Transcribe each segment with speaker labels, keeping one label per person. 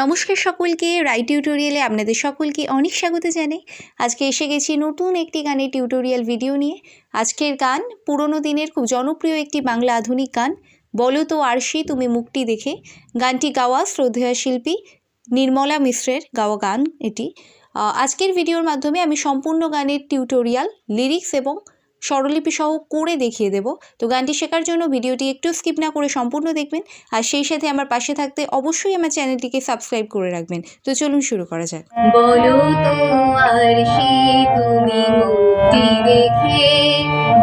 Speaker 1: নমস্কার সকলকে, রাই টিউটোরিয়ালে আপনাদের সকলকে অনেক স্বাগত জানাই। আজকে এসে গেছি নতুন একটি গানের টিউটোরিয়াল ভিডিও নিয়ে। আজকের গান, পুরনো দিনের খুব জনপ্রিয় একটি বাংলা আধুনিক গান, বলো তো আরশি, তুমি মুক্তি দেখে। গানটি গাওয়া শ্রদ্ধেয়া শিল্পী নির্মলা মিশ্রের গাওয়া গান এটি। আজকের ভিডিওর মাধ্যমে আমি সম্পূর্ণ গানের টিউটোরিয়াল, লিরিক্স এবং স্বরলিপি সহ করে দেখিয়ে দেব। তো গানটি শেখার জন্য ভিডিওটি একটু স্কিপ না করে সম্পূর্ণ দেখবেন। আর সেই সাথে আমার পাশে থাকতে অবশ্যই আমার চ্যানেলটিকে সাবস্ক্রাইব করে রাখবেন। তো চলুন শুরু করা যাক।
Speaker 2: বলো তো দেখে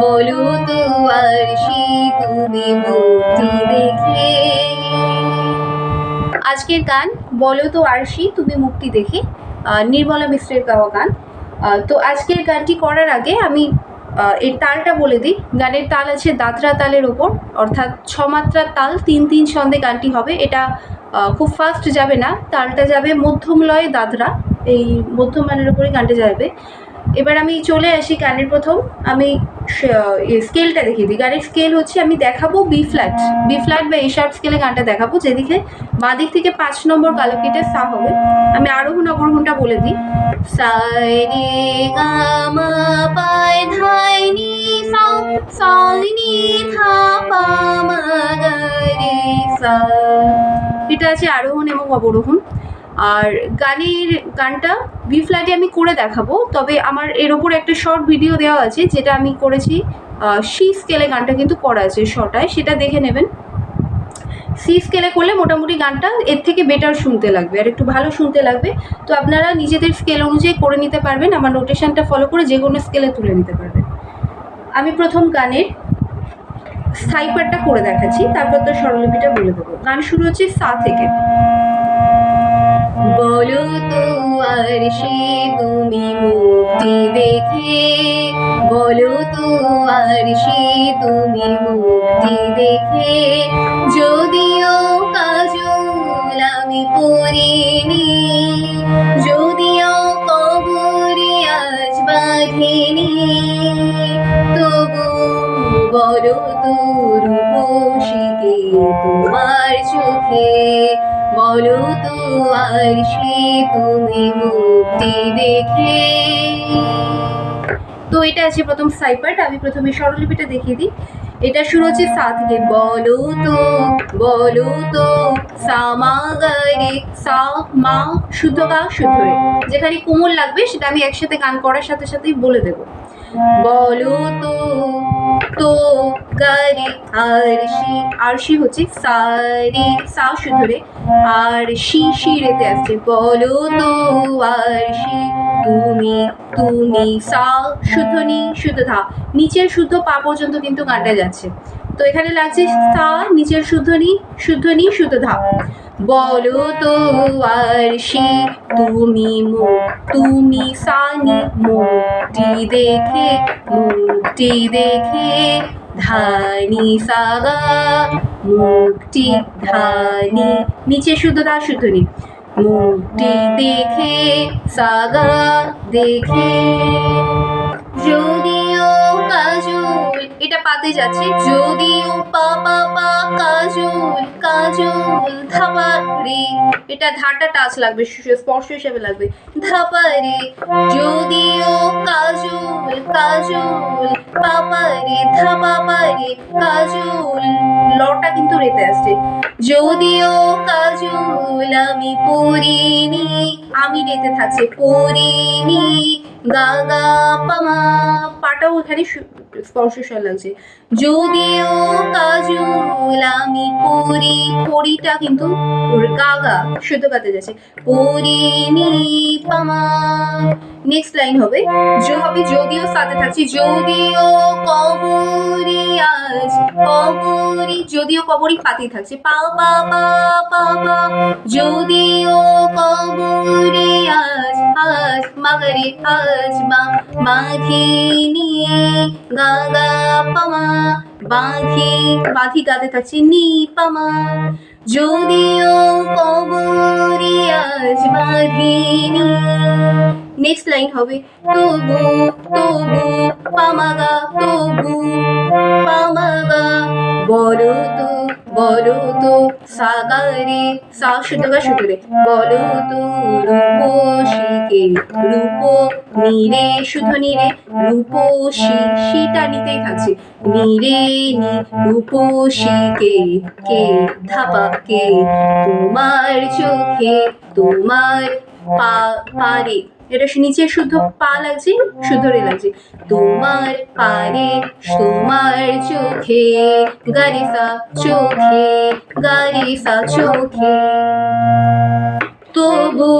Speaker 2: বলো তো মুক্তি দেখে আজকের গান, বলো তো আরশি তুমি মুক্তি দেখে নির্মলা মিশ্রের গাওয়া গান। তো আজকের গানটি করার আগে আমি এর তালটা বলে দিই। গানের তাল আছে দাদরা তালের ওপর, অর্থাৎ ছমাত্রার তাল, তিন তিন ছন্দে গানটি হবে। এটা খুব ফাস্ট যাবে না। তালটা যাবে মধ্যম লয়ে দাদরা এই মধ্যম মানের উপরে গানটা যাবে। এবার আমি চলে আসি গানের প্রথম। আমি স্কেলটা দেখিয়ে দিই। গানের স্কেল হচ্ছে আমি দেখাবো বি ফ্ল্যাট বি ফ্ল্যাট বা এ শার্প স্কেলে গানটা দেখাবো, যেদিকে বাঁ দিক থেকে পাঁচ নম্বর কালকিটে সা হবে। আমি আরোহণ অবরোহণটা বলে দিই। সা রে পায় সা রে সা। এটা আছে আরোহণ এবং অবরোহণ। আর গানের গানটা বি ফ্ল্যাটে আমি করে দেখাবো, তবে আমার এর ওপর একটা শর্ট ভিডিও দেওয়া আছে, যেটা আমি করেছি সি স্কেলে গানটা কিন্তু করা আছে শটায় সেটা দেখে নেবেন। সি স্কেলে করলে মোটামুটি গানটা এর থেকে বেটার শুনতে লাগবে, আর একটু ভালো শুনতে লাগবে। তো আপনারা নিজেদের স্কেল অনুযায়ী করে নিতে পারবেন, আমার নোটেশনটা ফলো করে যে কোনো স্কেলে তুলে নিতে পারবেন। আমি প্রথম গানের স্থায়ী করে দেখাচ্ছি, তারপর তো স্বরলিপিটা বলে দেবো। গান শুরু হচ্ছে সা থেকে। বলো তো আর সে তুমি মুক্তি দেখে। বলো তো আর সে তুমি মুক্তি দেখে। যদিও কাজল আমি পড়িনি, যদিও কবরে আজ বাঁধিনি, তবু বলো তো রূপসীকে তোমার চোখে বলো তো আর সে তুমি মুক্তি দেখে। তো এটা আছে প্রথম সাইপার্ট আমি প্রথমে স্বরলিপিটা দেখিয়ে দিই। এটা শুরু হচ্ছে সা থেকে বলো তো বলো তো, সা, মা, গা সা, মা, শুদ্ধ গা, শুদ্ধ যেখানে কোমল লাগবে, সেটা আমি একসাথে গান করার সাথে সাথেই বলে দেবো। বলো তো তো গারে আরশি আরশি হচ্ছে সারি, সা সুধরে আরশি আর শি শি রেতে আসছে। বলো তো আরশি, তুমি তুমি সা, শুদ্ধ নি, শুদ্ধ নিচের শুদ্ধ পা পর্যন্ত কিন্তু গানটা যাচ্ছে। তো এখানে লাগছে সা নিচের শুদ্ধ নি শুদ্ধ নি, শুদ্ধ ধা বলো তো আর আরশি, তুমি মুখ তুমি সানি মুক্তি দেখে মুক্তি দেখে, ধানি সাগা, মুক্তি ধানি। নিচে শুদ্ধ ধা শুদ্ধ নি। মুক্তি দেখে, সাগা দেখে, যদিও কাজল এটা পাতে যাচ্ছে। যদিও পা পা পা, কাজল কাজল ধাপা রে এটা ধাটা টাচ লাগবে স্পর্শ হিসেবে লাগবে। ধাপা রে যদিও কাজল কাজল পাপা রে ধাপা পা রে কাজল। লটা কিন্তু রেতে আসছে। যদিও কাজল, আমি পড়িনি, আমি রেতে থাকছে, পড়িনি। গা গা পামা পাটাও এখানে সু- স্পর্শ স্বর লাগছে যদিও কাজল আমি পড়ি পড়িটা কিন্তু গা গা শুদ্ধ পাতে যাচ্ছে। পড়িনি পামা নেক্সট লাইন হবে, যে হবে যদিও সাথে থাকছে, যদিও কবরি আজ, কবরি, যদিও কবরি পাতি থাকছে। পা পা পা পা পা, যদিও কবরি আজ আজ, মাগরে আজ, মা বাঁধিনি গা গা পামা, বাঁধি বাঁধি গাতে থাকছে নি পামা। যদিও কবরি আজ বাঁধিনি। নেক্সট লাইন হবে, তবু তবু পামাগা তবু পামাগা বলো তো বলো তো সাগারে সা শুদ্ধ গা শুদ্ধ রে বলো তো রূপসীকে রূপ নিরে শুদ্ধ নিরে। রূপসী শীটা নিতেই থাকছে। নিরে নি রূপসীকে কে ধাপা কে? তোমার চোখে তোমার পা পারে এটা নিচে শুদ্ধ পা লাগছে, শুদ্ধ রে লাগছে। তোমার পারে তোমার চোখে গারিসা চোখে গারিসা চোখে। তবু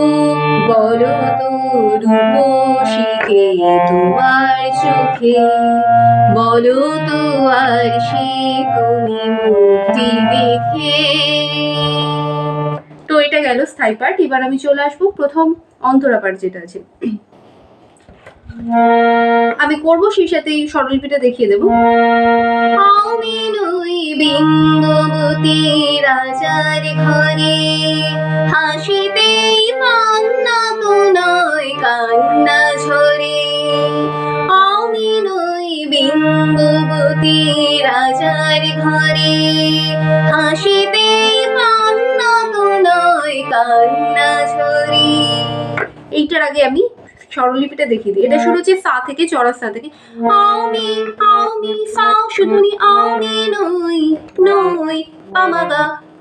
Speaker 2: বলো তো শিখে তোমার চোখে, বলো তো আর সে তুমি মুক্তি দেখে। এটা গেল স্থায়ী পার্ট এবার আমি চলে আসব প্রথম অন্তরা পার্ট যেটা আছে। আমি করব সেই সাথে এই স্বরলিপিটা দেখিয়ে দেবো। আমি নই রাজার ঘরে। হাসিতেই কান্না তো নয় কান্না ঝরে। এইটার আগে আমি স্বরলিপিটা দেখিয়ে দিই। এটা শুরু হচ্ছে সা থেকে চড়া সা থেকে। সা নি নই নই পামাগা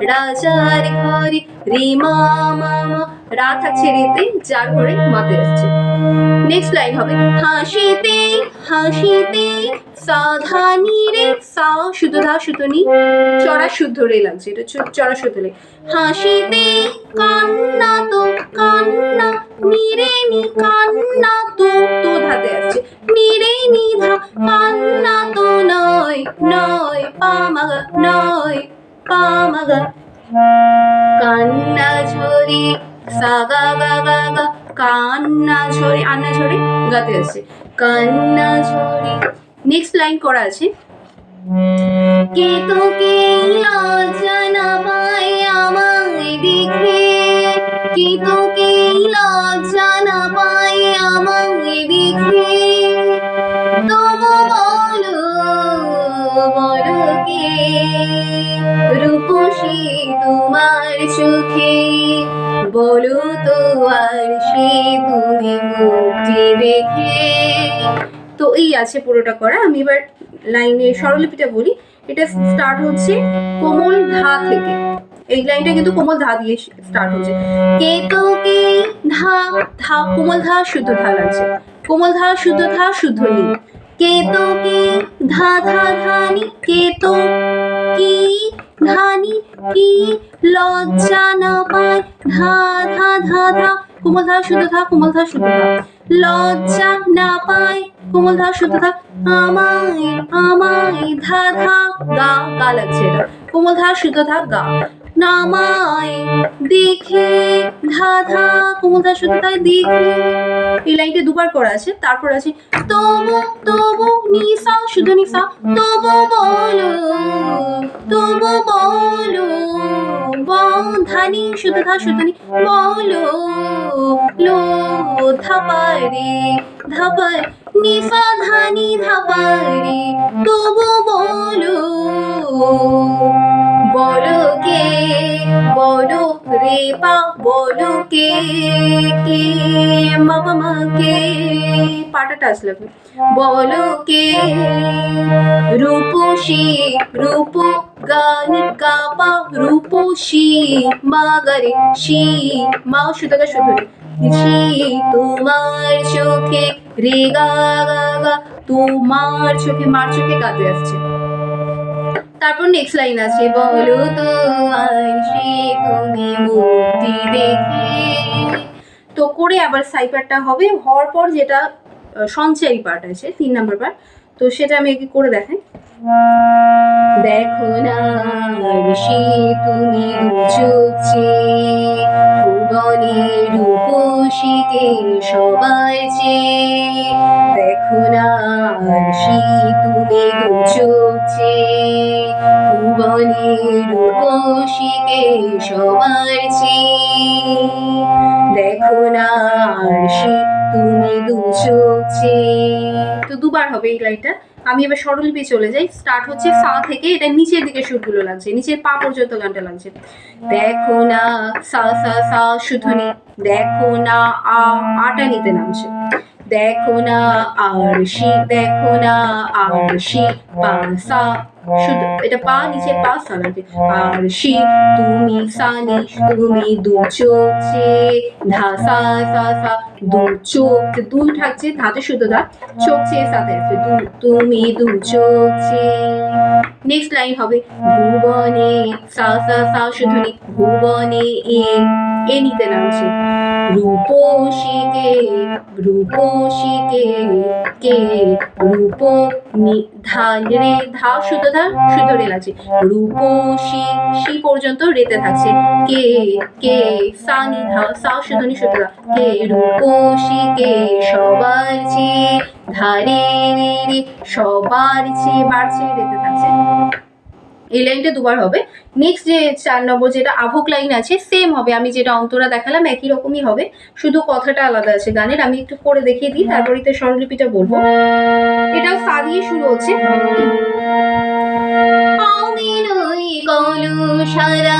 Speaker 2: রাজার ঘরে। রে মা মা মা। রা থাকছে রেতে, যার ঘরে মাতে আসছে নেক্সট লাইন হবে, হাসিতে হাসিতে, সাধানি রে, সা শুদ্ধ ধা শুদ্ধ নি। চড়া শুদ্ধ রে লাগছে, এটা চড়া শুদ্ধ রে। হাসিতে, কান্না তো, কান্না নিরে নি, কান্না তো তো ধাতে আসছে। নিরে নি ধা, কান্না তো নয় নয় পামাগা নয় পামাগা কান্না ঝরে সাগা গা গা গা কান্না ঝরে আন্না ঝরে গাতে আসছে কান্না ঝরে নেক্সট লাইন করা আছে কে তোকে লজ্জা দেখে। তো এই আছে পুরোটা করা। আমি এবার লাইনে স্বরলিপিটা বলি। এটা স্টার্ট হচ্ছে কোমল ধা থেকে। এই লাইনটা কিন্তু কোমল ধা দিয়ে স্টার্ট হচ্ছে। কে তো কে ধা ধা, কোমল ধা, শুদ্ধ ধা লাগছে। কোমল ধা, শুদ্ধ ধা, শুদ্ধ নি। কে তো কে ধা ধা ধানি কে তো কি ধানি কি লজ্জা না পায়। ধা ধা ধা ধা। কোমল ধা, শুদ্ধ ধা, কোমল ধা, শুদ্ধ ধা। লজ্জা না পায় কোমল ধা শুদ্ধ ধা আমায় আমায় ধা ধা গা গা লাগছে এটা। কোমল ধা শুদ্ধ ধা গা। নামায়, দেখে ধা ধা কোমল ধা শুদ্ধ দেখে। এই লাইনটা দুবার করা আছে, তারপর আছে, তবু তবু নিসা শুদ্ধ নিসা তবু বলো তবু বলো বধানি শুদ্ধ ধা শুদ্ধ নি, বলো লো ধাপারে ধাপার নিসা ধানি ধাপারে তবু বলো। বলো কে, বলো রে পা বলো কে কে বাবা মা কে। পাটা টাচ লাগবে বলো কে, রূপসী, রূপ গানি কাপা, রূপসী মা গারে শি মা সুতগা শুধু তোমার চোখে রে গা গা গা, তোমার চোখে, মার চোখে কাঁদে আসছে। তারপর নেক্সট লাইন আছে, বলো তো সে তুমি মুক্তি দেখে। তো করে আবার সাইপারটা হবে, হওয়ার পর যেটা সঞ্চয়ী পার্ট আছে, তিন নাম্বার পার্ট তো সেটা আমি একে করে দেখাই। দেখো না সে তুমি চোখছে ভুবনে রূপসীকে সবার চেয়ে দেখো আরশি তুমি দু চোখে ভুবনের রূপসীকে সবার দেখো না তুমি দু তো দুবার হবে এই লাইনটা। আমি এবার স্বরলিপি চলে যাই। স্টার্ট হচ্ছে সা থেকে, এটা নিচের দিকে সুরগুলো লাগছে, নিচের পা পর্যন্ত গানটা লাগছে। দেখো না, সা সা সা, শুধুনি। দেখো না, আ, আটা নিতে নামছে। দেখো না আরশি দেখো না আরশি পা সা শুধু এটা পা নিচে পা সা লাগবে আরশি তুমি সানি তুমি দু চোখে ধা সা সা সা দু চোখ দুই থাকছে ধাতে শুধু ধা চোখ চেয়ে সাথে আছে দু তুমি দু চোখে নেক্সট লাইন হবে ভুবনে সা সা সা শুধুনি ভুবনে এ এ নিতে নামছে রূপসীকে রূপসীকে কে রূপ নি ধান রে ধা শুদ্ধ ধা শুদ্ধ রে লাগছে রূপসী, সি পর্যন্ত রেতে থাকছে। কে কে সা নি ধা সা শুদ্ধ নি শুদ্ধ ধা কে রূপসীকে সবার চেয়ে ধারে রে রে সবার চেয়ে বাড়ছে, রেতে থাকছে। এই লাইনটা দুবার হবে। নেক্সট যে চার নম্বর যেটা আভোক লাইন আছে সেম হবে। আমি যেটা অন্তরা দেখালাম, একই রকমই হবে। শুধু কথাটা আলাদা আছে গানের। আমি একটু করে দেখিয়ে দিই, তারপরে তো স্বরলিপিটা বলব। এটাও সা দিয়ে শুরু হচ্ছে। সারা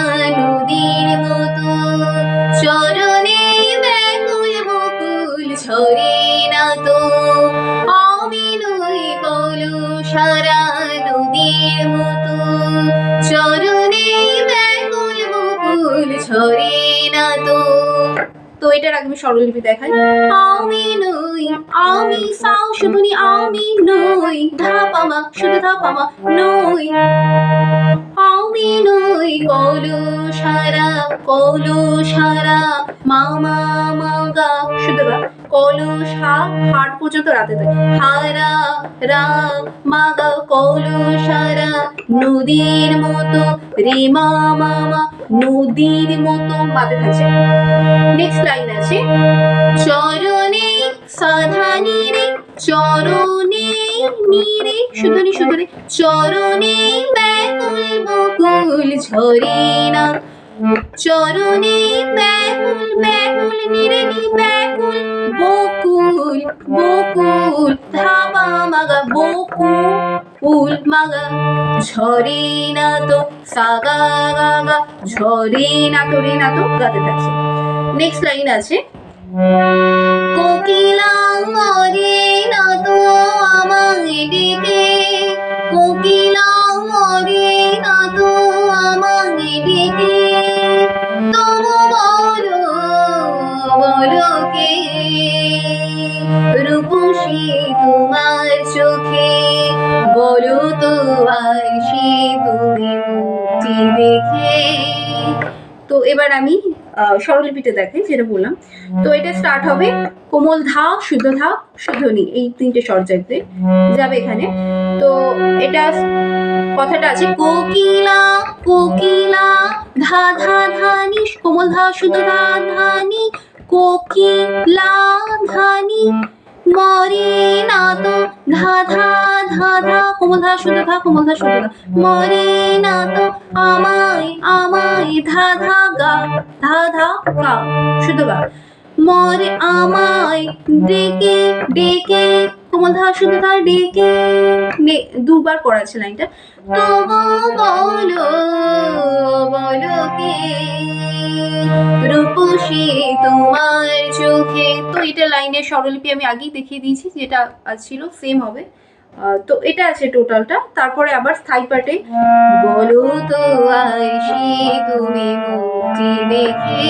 Speaker 2: মতো সারা নদীর মতো। চরণে ব্যাকুল বকুল ছড়ে না তো। তো এটার আগে আমি স্বরলিপি দেখাই। আমি নই, আমি সাও, শুধু আমি নই। ধাপামা শুধু ধাপামা নই। নই কলু সারা কলু সারা মামা মাগা। গা কলু সা হাট পর্যন্ত রাতে দেয় হারা, রা, মাগা কলু সারা নদীর মতো, রে মামা নদীর মতো মাতে থাকছে। নেক্সট লাইন আছে। চরণে সাধানি রে, চরণে নিরে শুধুনি শুধুনি, চরণে ব্যাকুল বকুল ঝরে না। চরণে ব্যাকুল ব্যাকুল নিরে নি ব্যাকুল বকুল বকুল ধাবা মাগা, বকুল মাগা ঝরে না তো, সাগা গাগা ঝরে না তো, রে না তো, গাতে থাকছে। নেক্সট লাইন আছে। কোকিলা মরে না তো আমায় ডেকে। কোকিলা মরে না তো আমায় ডেকে। চোখে, বলো তো তুমি মুক্তি দেখে। তো এবার আমি স্বরলিপিতে দেখে যেটা বললাম। তো এটা স্টার্ট হবে কোমল ধাও, শুদ্ধ ধা শুদ্ধনি এই তিনটে স্বর যাবে যাবে এখানে। তো এটা কথাটা আছে, কোকিলা কোকিলা, ধা ধা ধানি কোমল ধা শুদ্ধ ধা ধানি কোকিলা ধানি না তো, ধা ধা ধা ধা, কোমল ধা ধা, কোমল ধা ধা। না তো ধা ধা, গা, ধা ধা, গা গা ডেকে ডেকে, কোমল ধা ধা, ডেকে দুবার পড়া লাইনটা। তবু বলো বলো কে, রূপসী তোমার চোখে তো এটা লাইনের স্বরলিপি আমি আগেই দেখিয়ে দিয়েছি, যেটা ছিল সেম হবে। তো এটা আছে টোটালটা তারপরে আবার স্থায়ী পার্টে বলো তো আইসি তুমি মুক্তি দেখে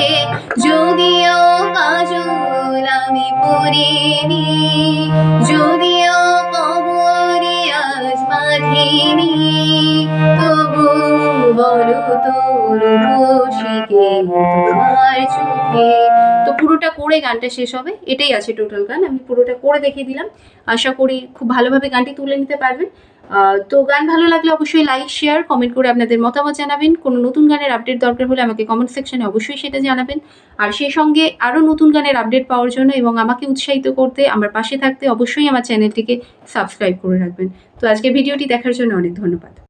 Speaker 2: যদিও কাজল আমি পরিনি যদিও কবরে আজ বাঁধিনি, তবু বলো তো রূপসীকে তোমার তো করে গানটা শেষ হবে, এটাই আছে টোটাল গান, আমি পুরোটা করে দেখিয়ে দিলাম। আশা করি খুব ভালোভাবে গানটি তুলে নিতে পারবেন। তো গান ভালো লাগলে অবশ্যই লাইক শেয়ার কমেন্ট করে আপনাদের মতামত জানাবেন। কোনো নতুন গানের আপডেট দরকার হলে আমাকে কমেন্ট সেকশনে অবশ্যই সেটা জানাবেন। আর সেই সঙ্গে আরও নতুন গানের আপডেট পাওয়ার জন্য এবং আমাকে উৎসাহিত করতে, আমার পাশে থাকতে অবশ্যই আমার চ্যানেলটিকে সাবস্ক্রাইব করে রাখবেন। তো আজকে ভিডিওটি দেখার জন্য অনেক ধন্যবাদ।